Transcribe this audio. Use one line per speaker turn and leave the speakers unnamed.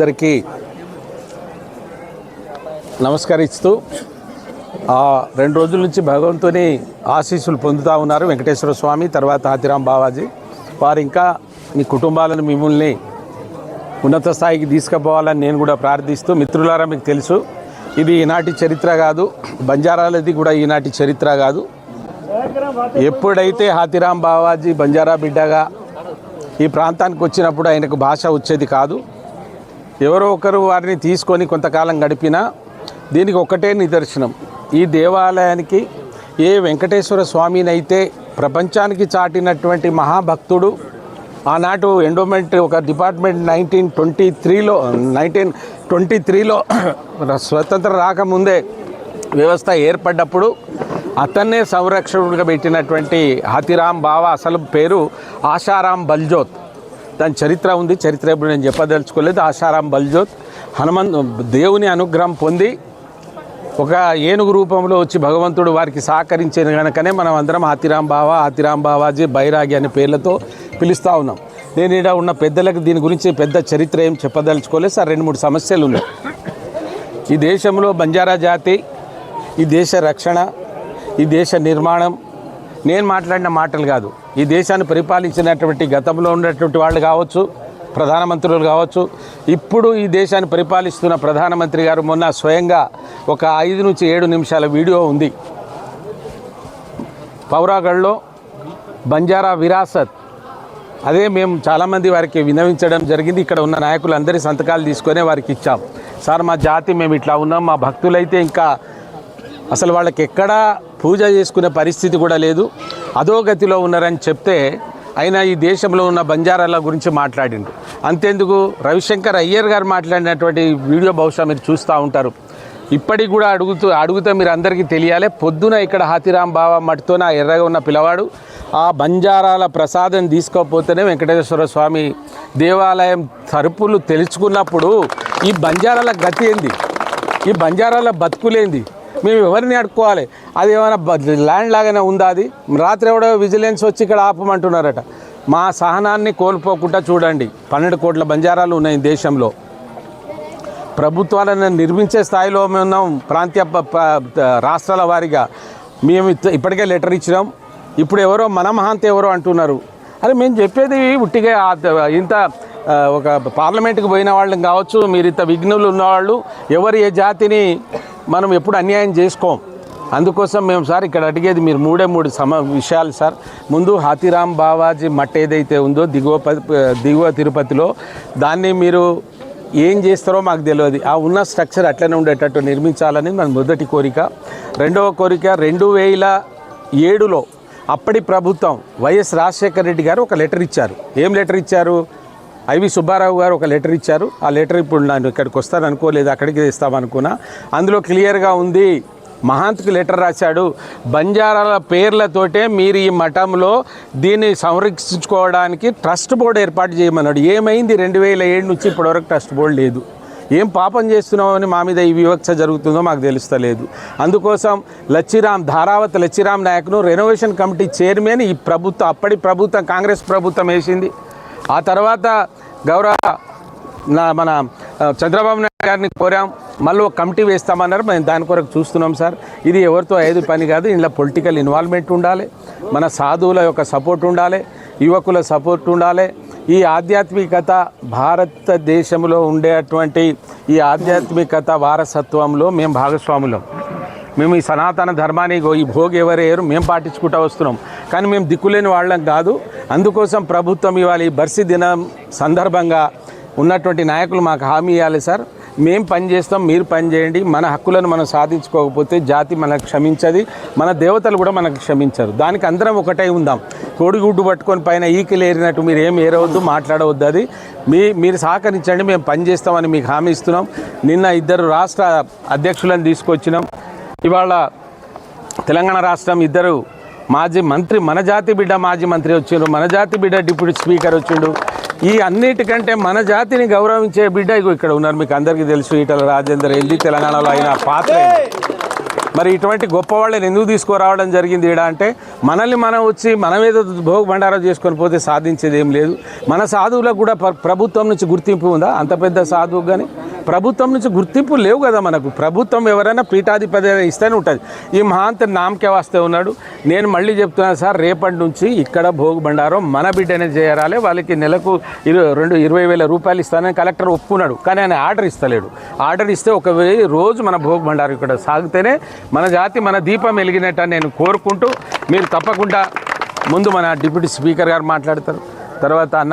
అందరికీ నమస్కరిస్తూ ఆ రెండు రోజుల నుంచి భగవంతుని ఆశీస్సులు పొందుతూ ఉన్నారు వెంకటేశ్వర స్వామి తర్వాత హాతిరాం బావాజీ. వారు ఇంకా మీ కుటుంబాలను మిమ్మల్ని ఉన్నత స్థాయికి తీసుకుపోవాలని నేను కూడా ప్రార్థిస్తూ మిత్రులారా మీకు తెలుసు ఇది ఈనాటి చరిత్ర కాదు బంజారాలది కూడా ఈనాటి చరిత్ర కాదు. ఎప్పుడైతే హాతిరాం బావాజీ బంజారా బిడ్డగా ఈ ప్రాంతానికి వచ్చినప్పుడు ఆయనకు భాష వచ్చేది కాదు. ఎవరో ఒకరు వారిని తీసుకొని కొంతకాలం గడిపినా దీనికి ఒకటే నిదర్శనం. ఈ దేవాలయానికి ఏ వెంకటేశ్వర స్వామినైతే ప్రపంచానికి చాటినటువంటి మహాభక్తుడు ఆనాటు ఎండోమెంట్ ఒక డిపార్ట్మెంట్ నైన్టీన్ ట్వంటీ త్రీలో నైన్టీన్ ట్వంటీ త్రీలో స్వతంత్ర రాకముందే వ్యవస్థ ఏర్పడ్డప్పుడు అతన్నే సంరక్షకుడిగా పెట్టినటువంటి హతిరామ్ బావా అసలు పేరు ఆశారాం బల్జోత్. దాని చరిత్ర ఉంది. చరిత్ర ఇప్పుడు నేను చెప్పదలుచుకోలేదు. ఆశారాం బల్జోత్ హనుమంత్ దేవుని అనుగ్రహం పొంది ఒక ఏనుగు రూపంలో వచ్చి భగవంతుడు వారికి సహకరించిన కనుకనే మనం అందరం హాతిరాం బావ హాతిరాం బావాజీ బైరాగి అనే పేర్లతో పిలుస్తూ ఉన్నాం. నేను ఇక్కడ ఉన్న పెద్దలకు దీని గురించి పెద్ద చరిత్ర ఏం చెప్పదలుచుకోలేదు. సార్ రెండు మూడు సమస్యలు ఉన్నాయి. ఈ దేశంలో బంజారా జాతి ఈ దేశ రక్షణ ఈ దేశ నిర్మాణం నేను మాట్లాడిన మాటలు కాదు. ఈ దేశాన్ని పరిపాలించినటువంటి గతంలో ఉన్నటువంటి వాళ్ళు కావచ్చు ప్రధానమంత్రులు కావచ్చు ఇప్పుడు ఈ దేశాన్ని పరిపాలిస్తున్న ప్రధానమంత్రి గారు మొన్న స్వయంగా ఒక ఐదు నుంచి ఏడు నిమిషాల వీడియో ఉంది. పౌరాగఢ్లో బంజారా విరాసత్. అదే మేము చాలామంది వారికి వినవించడం జరిగింది. ఇక్కడ ఉన్న నాయకులందరి సంతకాలు తీసుకొని వారికి ఇచ్చాం. సార్ మా జాతి మేము ఇట్లా ఉన్నాం. మా భక్తులైతే ఇంకా అసలు వాళ్ళకి ఎక్కడా పూజ చేసుకునే పరిస్థితి కూడా లేదు. అధోగతిలో ఉన్నారని చెప్తే అయినా ఈ దేశంలో ఉన్న బంజారాల గురించి మాట్లాడిండు అంతేందుకు? రవిశంకర్ అయ్యర్ గారు మాట్లాడినటువంటి వీడియో బహుశా మీరు చూస్తూ ఉంటారు. ఇప్పటికి కూడా అడుగుతూ అడుగుతే మీరు అందరికీ తెలియాలి. పొద్దున ఇక్కడ హాతిరాం బావ మట్టితో నా ఎర్రగా ఉన్న పిల్లవాడు ఆ బంజారాల ప్రసాదం తీసుకోకపోతేనే వెంకటేశ్వర స్వామి దేవాలయం తరుపులు తెలుసుకున్నప్పుడు ఈ బంజారాల గతి ఏంది? ఈ బంజారాల బతుకులేంది మేము ఎవరిని అడుక్కోవాలి? అది ఏమైనా ల్యాండ్ లాగానే ఉందా అది? రాత్రి ఎవడో విజిలెన్స్ వచ్చి ఇక్కడ ఆపమంటున్నారట. మా సహనాన్ని కోల్పోకుండా చూడండి. పన్నెండు కోట్ల బంజారాలు ఉన్నాయి దేశంలో. ప్రభుత్వాలను నిర్మించే స్థాయిలో మేము ఉన్నాం ప్రాంతీయ ప- రాష్ట్రాల వారీగా. మేము ఇప్పటికే లెటర్ ఇచ్చినాం. ఇప్పుడు ఎవరో మన మహాంత ఎవరో అంటున్నారు. అరే మేము చెప్పేది ఉట్టిగా ఇంత ఒక పార్లమెంట్కి పోయిన వాళ్ళని కావచ్చు మీరు ఇంత విఘ్నులు ఉన్నవాళ్ళు ఎవరు ఏ జాతిని మనం ఎప్పుడు అన్యాయం చేసుకోం. అందుకోసం మేము సార్ ఇక్కడ అడిగేది మీరు మూడే మూడు సమ విషయాలు సార్. ముందు హాతిరామ్ బావాజీ మట్ట ఏదైతే ఉందో దిగువ ప- దిగువ తిరుపతిలో దాన్ని మీరు ఏం చేస్తారో మాకు తెలియదు. ఆ ఉన్న స్ట్రక్చర్ అట్లనే ఉండేటట్టు నిర్మించాలని మన మొదటి కోరిక. రెండవ కోరిక రెండు వేల ఏడులో అప్పటి ప్రభుత్వం వైఎస్ రాజశేఖర రెడ్డి గారు ఒక లెటర్ ఇచ్చారు. ఏం లెటర్ ఇచ్చారు? ఐవి సుబ్బారావు గారు ఒక లెటర్ ఇచ్చారు. ఆ లెటర్ ఇప్పుడు నేను ఇక్కడికి వస్తాను అనుకోలేదు అక్కడికి ఇస్తామనుకున్నా. అందులో క్లియర్గా ఉంది మహాంత్కి లెటర్ రాశాడు. బంజారాల పేర్లతోటే మీరు ఈ మఠంలో దీన్ని సంరక్షించుకోవడానికి ట్రస్ట్ బోర్డు ఏర్పాటు చేయమన్నాడు. ఏమైంది? రెండు వేల ఏడు నుంచి ఇప్పటివరకు ట్రస్ట్ బోర్డు లేదు. ఏం పాపం చేస్తున్నామని మా మీద ఈ వివక్ష జరుగుతుందో మాకు తెలుస్తలేదు. అందుకోసం లచ్చిరామ్ ధారావత్ లచ్చిరామ్ నాయక్ను రెనోవేషన్ కమిటీ చైర్మన్ ఈ ప్రభుత్వం అప్పటి ప్రభుత్వం కాంగ్రెస్ ప్రభుత్వం వేసింది. ఆ తర్వాత గౌరవ నా మన చంద్రబాబు నాయుడు గారిని కోరాం. మళ్ళీ ఒక కమిటీ వేస్తామన్నారు. మేము దాని కొరకు చూస్తున్నాం సార్. ఇది ఎవరితో ఐదు పని కాదు. ఇందులో పొలిటికల్ ఇన్వాల్వ్మెంట్ ఉండాలి. మన సాధువుల యొక్క సపోర్ట్ ఉండాలి. యువకుల సపోర్ట్ ఉండాలి. ఈ ఆధ్యాత్మికత భారతదేశంలో ఉండేటువంటి ఈ ఆధ్యాత్మికత వారసత్వంలో మేము భాగస్వాములం. మేము ఈ సనాతన ధర్మాన్ని ఈ భోగి ఎవరేరు మేము పాటించుకుంటూ వస్తున్నాం. కానీ మేము దిక్కులేని వాళ్ళం కాదు. అందుకోసం ప్రభుత్వం ఇవాళ ఈ బర్సి దినం సందర్భంగా ఉన్నటువంటి నాయకులు మాకు హామీ ఇవ్వాలి సార్. మేము పని చేస్తాం మీరు పని చేయండి. మన హక్కులను మనం సాధించుకోకపోతే జాతి మనకు క్షమించది. మన దేవతలు కూడా మనకు క్షమించరు. దానికి అందరం ఒకటై ఉందాం. కోడిగుడ్డు పట్టుకొని పైన ఈకిలు ఏరినట్టు మీరు ఏం ఏరవద్దు మాట్లాడవద్దు అది. మీ మీరు సహకరించండి మేము పని చేస్తామని మీకు హామీ ఇస్తున్నాం. నిన్న ఇద్దరు రాష్ట్ర అధ్యక్షులను తీసుకొచ్చినాం. ఇవాళ తెలంగాణ రాష్ట్రం ఇద్దరు మాజీ మంత్రి మన జాతి బిడ్డ మాజీ మంత్రి వచ్చిండు మన జాతి బిడ్డ డిప్యూటీ స్పీకర్ వచ్చిండు. ఈ అన్నిటికంటే మన జాతిని గౌరవించే బిడ్డ ఇగో ఇక్కడ ఉన్నారు మీకు అందరికీ తెలుసు ఈటల రాజేందర్ వెళ్ళి తెలంగాణలో అయిన పాత్ర మరి ఇటువంటి గొప్ప వాళ్ళని ఎందుకు తీసుకురావడం జరిగింది ఈడ అంటే మనల్ని మనం వచ్చి మనం ఏదో భోగ భండారం చేసుకొని పోతే సాధించేది ఏం లేదు. మన సాధువులకు కూడా ప్రభుత్వం నుంచి గుర్తింపు ఉందా? అంత పెద్ద సాధువు కానీ ప్రభుత్వం నుంచి గుర్తింపు లేవు కదా మనకు. ప్రభుత్వం ఎవరైనా పీఠాధిపతి ఇస్తేనే ఉంటుంది. ఈ మహాంత నామకే వస్తే ఉన్నాడు. నేను మళ్ళీ చెప్తున్నాను సార్ రేపటి నుంచి ఇక్కడ భోగి బండారం మన బిడ్డనే చేయాలి వాళ్ళకి నెలకు ఇరు రెండు ఇరవై వేల రూపాయలు ఇస్తానని కలెక్టర్ ఒప్పుకున్నాడు. కానీ ఆయన ఆర్డర్ ఇస్తలేడు. ఆర్డర్ ఇస్తే ఒక వెయ్యి రోజు మన భోగి బండారం ఇక్కడ సాగితేనే మన జాతి మన దీపం వెలిగినట్టు అని నేను కోరుకుంటూ మీరు తప్పకుండా ముందు మన డిప్యూటీ స్పీకర్ గారు మాట్లాడతారు. తర్వాత అన్న